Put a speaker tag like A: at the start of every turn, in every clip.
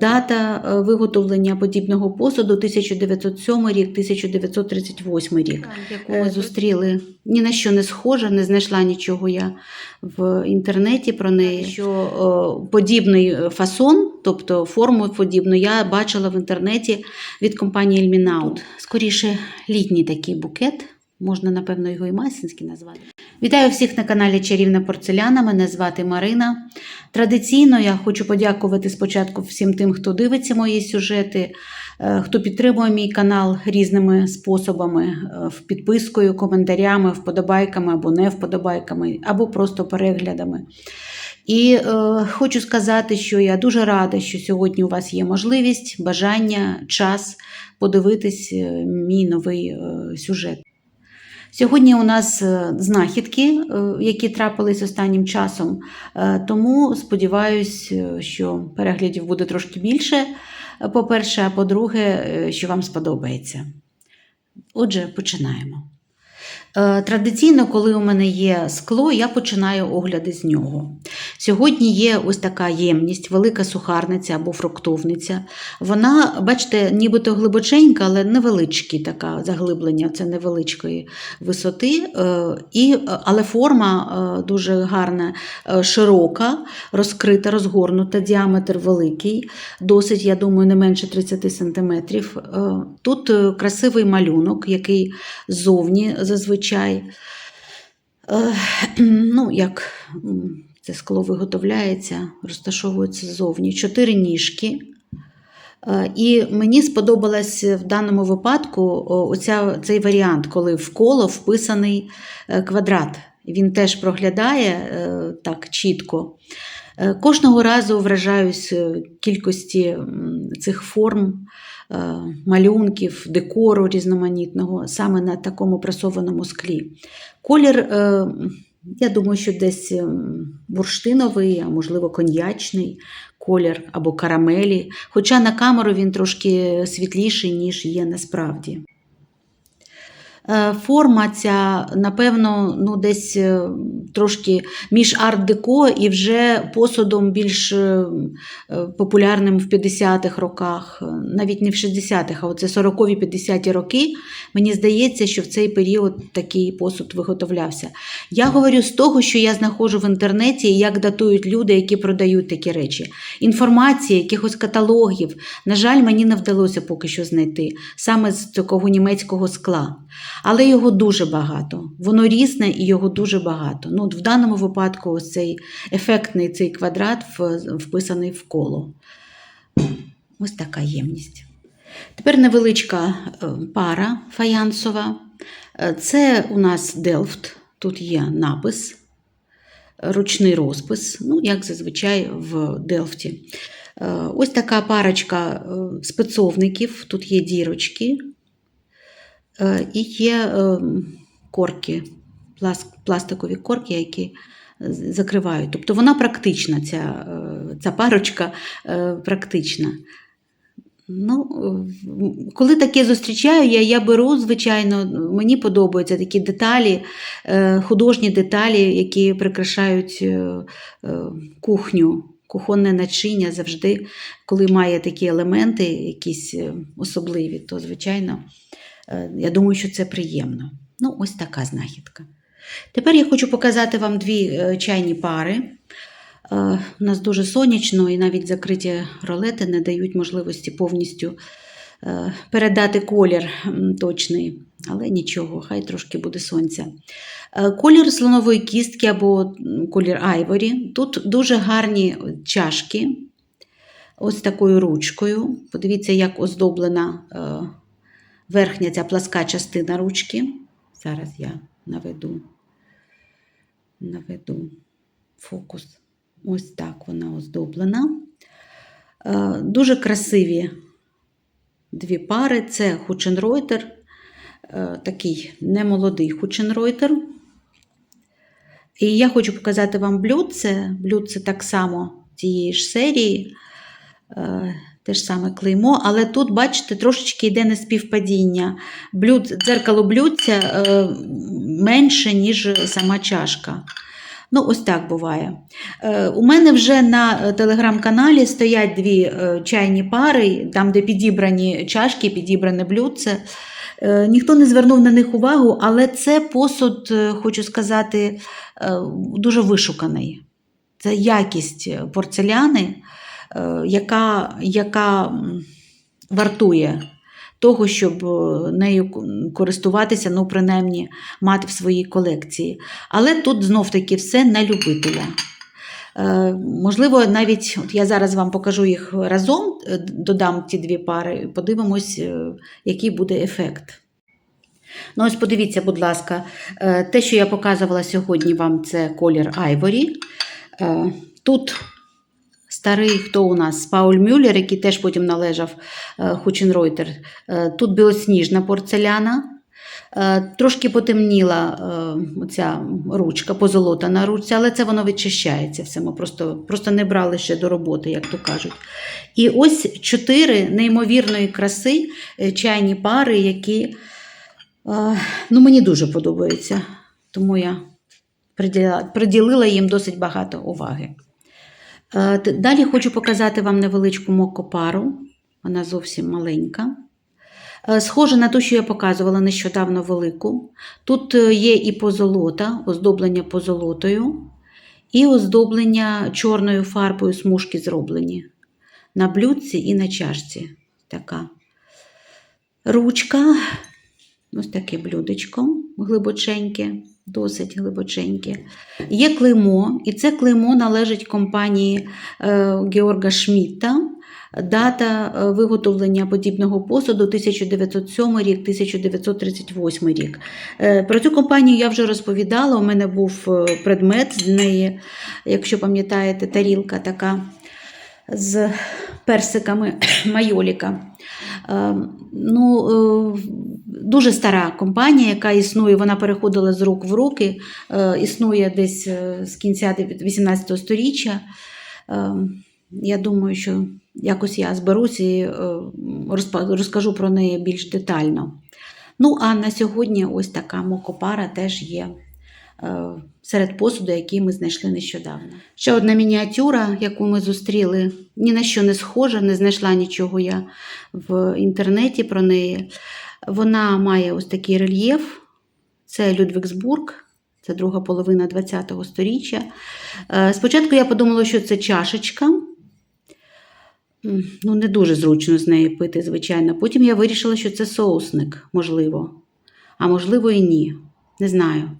A: Дата е, виготовлення подібного посуду 1907 рік, 1938 рік, яку ми зустріли. Ні на що не схожа, не знайшла нічого я в інтернеті про неї. Що е, подібний фасон, тобто форму подібну, я бачила в інтернеті від компанії Ельмінаут. Скоріше, літній такий букет. Можна, напевно, його і масінський назвати. Вітаю всіх на каналі Чарівна Порцеляна. Мене звати Марина. Традиційно я хочу подякувати спочатку всім тим, хто дивиться мої сюжети, е, хто підтримує мій канал різними способами, е, підпискою, коментарями, вподобайками або не вподобайками, або просто переглядами. І е, хочу сказати, що я дуже рада, що сьогодні у вас є можливість, бажання, час подивитись е, мій новий е, сюжет. Сьогодні у нас е, знахідки, е, які трапились останнім часом, е, тому сподіваюся, що переглядів буде трошки більше. По-перше, а по-друге, що вам сподобається. Отже, починаємо. Е, Традиційно, коли у мене є скло, я починаю огляди з нього. Сьогодні є ось така ємність, велика сухарниця або фруктовниця. Вона, бачите, нібито глибоченька, але невеличкі така заглиблення, це невеличкої висоти. е, І, але форма е, дуже гарна, широка, розкрита, розгорнута, діаметр великий, досить, я думаю, не менше 30 см. Тут красивий малюнок, який ззовні зазвичай. Е, Ну, як це скло виготовляється, розташовується ззовні. Чотири ніжки. Е, І мені сподобалось в даному випадку оця, цей варіант, коли в коло вписаний е, квадрат. Він теж проглядає так чітко. Кожного разу вражаюсь кількості цих форм, е, малюнків, декору різноманітного саме на такому пресованому склі. Колір, е, я думаю, що десь ем, бурштиновий, а можливо коньячний колір або карамелі, хоча на камеру він трошки світліший, ніж є насправді. Е, Форма ця, напевно, ну, десь е, трошки між арт-деко і вже посудом більш е, популярним в 50-х роках, навіть не в 60-х, а оце 40-ві 50-ті роки. Мені здається, що в цей період такий посуд виготовлявся. Я говорю з того, що я знаходжу в інтернеті, як датують люди, які продають такі речі. Інформації, якихось каталогів. На жаль, мені не вдалося поки що знайти саме з такого німецького скла. Але його дуже багато. Воно різне і його дуже багато. Ну, от в даному випадку ось цей ефектний цей квадрат вписаний в коло. Ось така ємність. Тепер невеличка е, пара фаянсова. Е, Це у нас Делфт. Тут є напис, ручний розпис, ну, як зазвичай в Делфті. Е, Ось така парочка спецовників. Тут є дірочки. Е, І є е, корки, пластикові корки, які закривають. Тобто вона практична, ця, е, ця парочка е, практична. Ну, коли таке зустрічаю, я, я беру, звичайно, мені подобаються такі деталі, художні деталі, які прикрашають кухню. Кухонне начиння завжди, коли має такі елементи, якісь особливі, то, звичайно, я думаю, що це приємно. Ну, ось така знахідка. Тепер я хочу показати вам дві е, чайні пари. Е, У нас дуже сонячно і навіть закриті ролети не дають можливості повністю е, передати колір точний. Але нічого, хай трошки буде сонця. Е, Колір слонової кістки або колір айворі. Тут дуже гарні чашки. Ось такою ручкою. Подивіться, як оздоблена е, верхня ця пласка частина ручки. Зараз я наведу, наведу фокус. Ось так вона оздоблена. Е, Дуже красиві дві пари. Це Хученройтер, такий немолодий Хученройтер. І я хочу показати вам блюдце. Блюдце так само цієї ж серії, е, те ж саме клеймо, але тут, бачите, трошечки йде неспівпадіння. Блюд, дзеркало блюдця е, менше, ніж сама чашка. Ну, ось так буває. Е, у мене вже на е, телеграм-каналі стоять дві е, чайні пари, там, де підібрані чашки, підібране блюдце. Е, ніхто не звернув на них увагу, але це посуд, е, хочу сказати, е, дуже вишуканий. Це якість порцеляни, е, яка, яка вартує того, щоб е, нею користуватися, ну, принаймні, мати в своїй колекції. Але тут знов-таки все на любителя. Е, Можливо, навіть от я зараз вам покажу їх разом, е, додам ті дві пари, подивимось, е, який буде ефект. Ну, ось подивіться, будь ласка, е, те, що я показувала сьогодні вам, це колір Айворі. Е, Тут старий, хто у нас? Пауль Мюллер, який теж потім належав е, Хученройтер. Е, Тут білосніжна порцеляна. Е, Трошки потемніла оця ручка, позолота на ручці, але це воно відчищається все. Ми просто, просто не брали ще до роботи, як то кажуть. І ось чотири неймовірної краси чайні пари, які ну, мені дуже подобаються. Тому я приділила їм досить багато уваги. Далі хочу показати вам невеличку мокопару. Вона зовсім маленька. Е, Схожа на ту, що я показувала нещодавно велику. Тут е, є і позолота, оздоблення позолотою, і оздоблення чорною фарбою смужки зроблені. На блюдці і на чашці. Така ручка, ось таке блюдечко глибоченьке, досить глибоченьке. Є клеймо, і це клеймо належить компанії е, Георга Шмідта. Дата е, виготовлення подібного посуду 1907 рік, 1938 рік. Е, Про цю компанію я вже розповідала. У мене був предмет з неї, якщо пам'ятаєте, тарілка така з персиками майоліка. Е, Ну, е, дуже стара компанія, яка існує, вона переходила з рук в руки, е, існує десь з кінця 18 століття. Я думаю, що якось я зберусь і розкажу про неї більш детально. Ну, а на сьогодні ось така мокопара теж є серед посуду, який ми знайшли нещодавно. Ще одна мініатюра, яку ми зустріли, ні на що не схожа, не знайшла нічого я в інтернеті про неї. Вона має ось такий рельєф. Це Людвігсбург, це друга половина ХХ століття. Е, Спочатку я подумала, що це чашечка. Ну, не дуже зручно з неї пити, звичайно. Потім я вирішила, що це соусник, можливо. А можливо, і ні. Не знаю.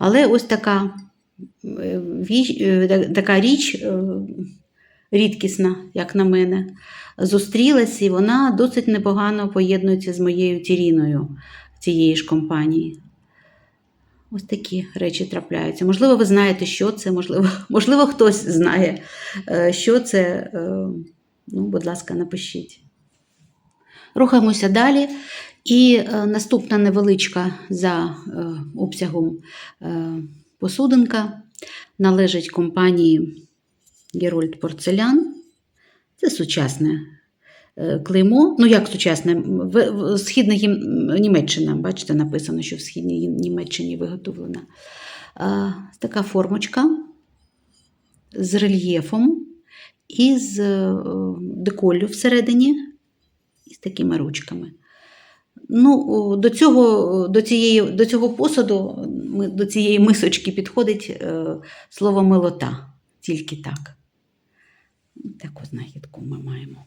A: Але ось така, е, е, та- така річ е, рідкісна, як на мене, зустрілась, і вона досить непогано поєднується з моєю тіріною цієї ж компанії. Ось такі речі трапляються. Можливо, ви знаєте, що це, можливо, можливо хтось знає, що це. Ну, будь ласка, напишіть. Рухаємося далі. І е, наступна невеличка за е, обсягом е, посудинка належить компанії Герольд Порцелян. Це сучасне клеймо. Ну, як сучасне? Східна Німеччина. Бачите, написано, що в Східній Німеччині виготовлена. Така формочка з рельєфом і з деколлю всередині, і з такими ручками. Ну, до цього, до цієї, до цього посуду, до цієї мисочки підходить е, слово милота. Тільки так. Таку знахідку ми маємо.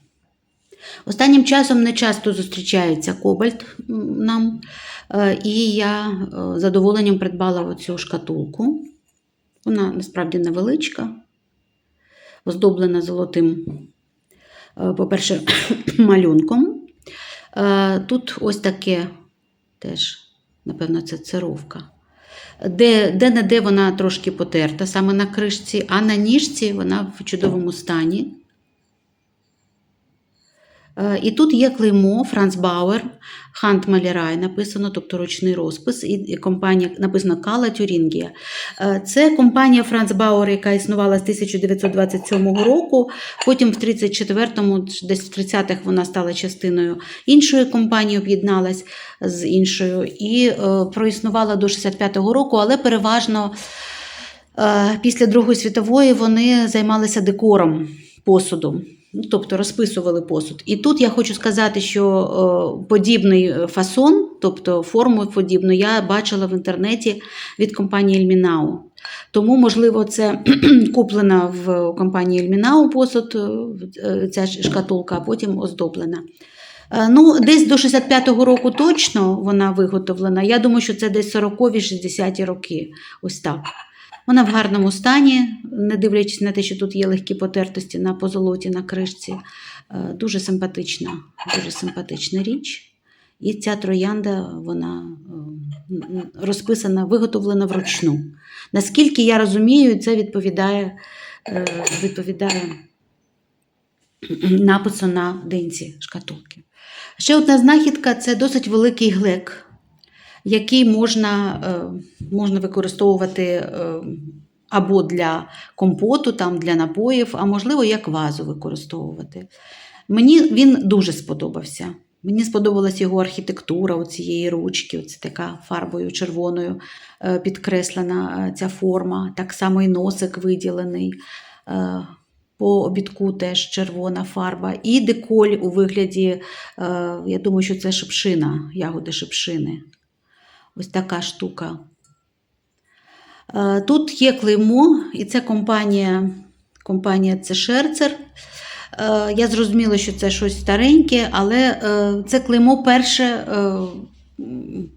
A: Останнім часом не часто зустрічається кобальт нам, е, і я е, задоволенням придбала оцю шкатулку. Вона насправді невеличка, оздоблена золотим, по-перше, малюнком. Е, Тут ось таке теж, напевно, це цировка. Де, де не де вона трошки потерта саме на кришці, а на ніжці вона в чудовому стані. Е, І тут є клеймо Франц Бауер, Хант Малірай написано, тобто ручний розпис, і компанія написано Кала Тюрінгія. Е, Це компанія Франц Бауер, яка існувала з 1927 року. Потім в 34-му, десь в 30-х вона стала частиною іншої компанії, об'єдналась з іншою і е, проіснувала до 65-го року, але переважно Після Другої світової вони займалися декором посуду, тобто розписували посуд. І тут я хочу сказати, що е, подібний фасон, тобто форму подібну, я бачила в інтернеті від компанії Ельмінау. Тому, можливо, це куплена в компанії Ельмінау посуд, е, ця шкатулка, а потім оздоблена. Е, Ну, десь до 65-го року точно вона виготовлена. Я думаю, що це десь 40-ві, 60-ті роки. Ось так. Вона в гарному стані, не дивлячись на те, що тут є легкі потертості на позолоті, на кришці. Е, Дуже симпатична, дуже симпатична річ. І ця троянда, вона е, розписана, виготовлена вручну. Наскільки я розумію, це відповідає, е, відповідає напису на денці шкатулки. Ще одна знахідка це досить великий глек, який можна, е, можна використовувати е, або для компоту, там, для напоїв, а можливо, як вазу використовувати. Мені він дуже сподобався. Мені сподобалась його архітектура у цієї ручки, оце така фарбою червоною е, підкреслена ця форма, так само і носик виділений. По обідку теж червона фарба. І деколь у вигляді, я думаю, що це шипшина, ягоди шипшини. Ось така штука. Е, Тут є клеймо, і це компанія, компанія це Шерцер. Е, Я зрозуміла, що це щось стареньке, але е, це клеймо перше,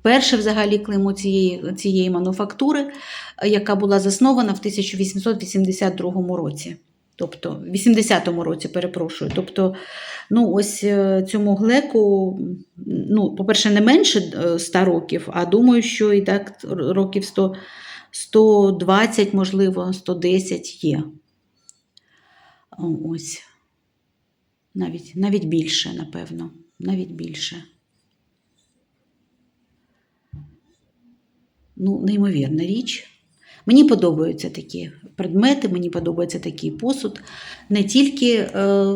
A: перше взагалі клеймо цієї, цієї мануфактури, яка була заснована в 1882 році. Тобто, в 80-му році, перепрошую. Тобто, ну, ось е, цьому глеку, ну, по-перше, не менше е, 100 років, а думаю, що і так років 100, 120, можливо, 110 є. Ось. Навіть, навіть більше, напевно. Навіть більше. Ну, неймовірна річ. Мені подобаються такі предмети, мені подобається такий посуд. Не тільки е,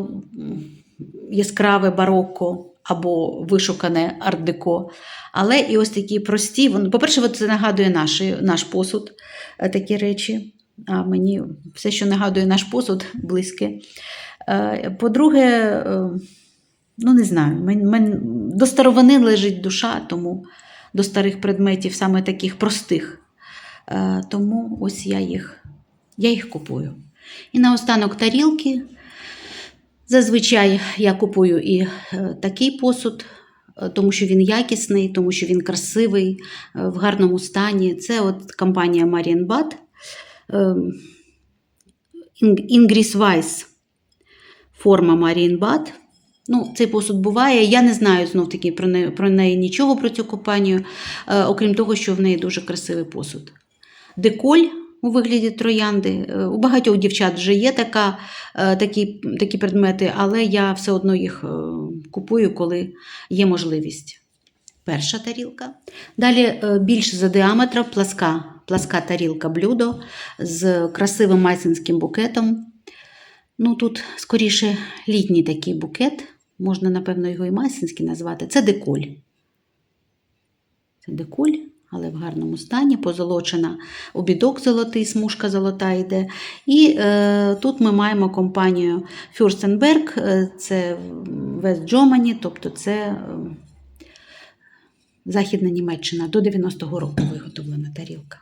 A: яскраве барокко або вишукане арт-деко, але і ось такі прості. По-перше, це нагадує наш, наш посуд, е, такі речі. А мені все, що нагадує наш посуд, близьке. Е, По-друге, е, ну не знаю, до старовини лежить душа, тому до старих предметів, саме таких простих. Е, Тому ось я їх, я їх купую. І наостанок тарілки. Зазвичай я купую і е, такий посуд, е, тому що він якісний, тому що він красивий, в гарному стані. Це от компанія Marienbad. Інгріс Вайс форма Marienbad. Ну, цей посуд буває. Я не знаю знов таки про неї, про неї нічого про цю компанію, окрім того, що в неї дуже красивий посуд. Деколь у вигляді троянди. Е, У багатьох дівчат вже є така, е, такі, такі предмети, але я все одно їх е, купую, коли є можливість. Перша тарілка. Далі більш за діаметром пласка, пласка тарілка блюдо з красивим майсинським букетом. Ну, тут скоріше літній такий букет, можна, напевно, його і майсинський назвати. Це деколь. Це деколь, але в гарному стані, позолочена обідок золотий, смужка золота йде. І е, тут ми маємо компанію е, це West Germany, тобто це е, Західна Німеччина до 90-го року виготовлена тарілка.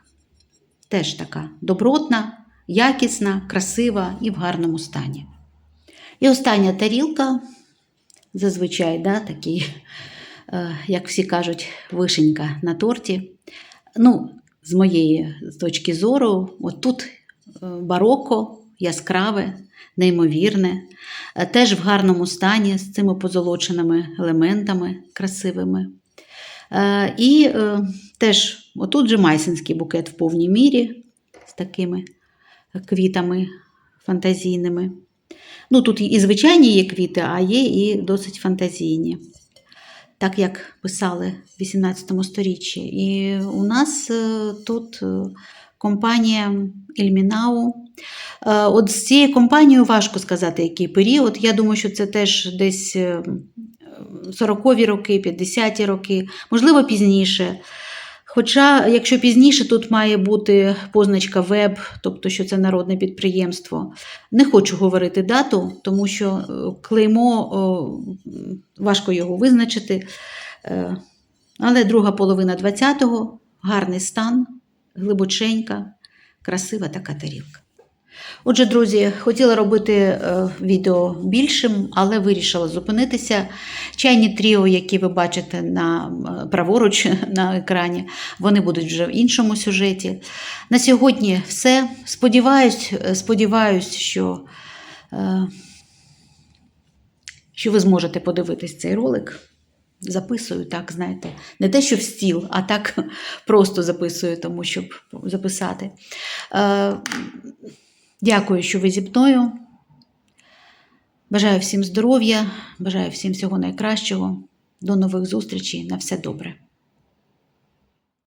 A: Теж така добротна, якісна, красива і в гарному стані. І остання тарілка, зазвичай, да, такий, як всі кажуть, вишенька на торті. Ну, з моєї точки зору, от тут е, бароко, яскраве, неймовірне, е, теж в гарному стані з цими позолоченими елементами красивими. Е, І е, теж отут же майсинський букет в повній мірі з такими квітами фантазійними. Ну, тут і звичайні є квіти, а є і досить фантазійні, так як писали в 18 сторіччі. І у нас е, тут е, компанія Ельмінау. Е, От з цією компанією важко сказати, який період. Я думаю, що це теж десь е, 40-ві роки, 50-ті роки, можливо, пізніше. Хоча, якщо пізніше тут має бути позначка веб, тобто що це народне підприємство, не хочу говорити дату, тому що е, клеймо важко його визначити. Е, Але друга половина 20-го, гарний стан, глибоченька, красива така тарілка. Отже, друзі, хотіла робити е, відео більшим, але вирішила зупинитися. Чайні тріо, які ви бачите на е, праворуч на екрані, вони будуть вже в іншому сюжеті. На сьогодні все. Сподіваюсь, е, сподіваюсь, що, що ви зможете подивитись цей ролик. Записую, так, знаєте, не те, що в стіл, а так просто записую, тому щоб записати. Дякую, що ви зі мною. Бажаю всім здоров'я, бажаю всім всього найкращого. До нових зустрічей. На все добре.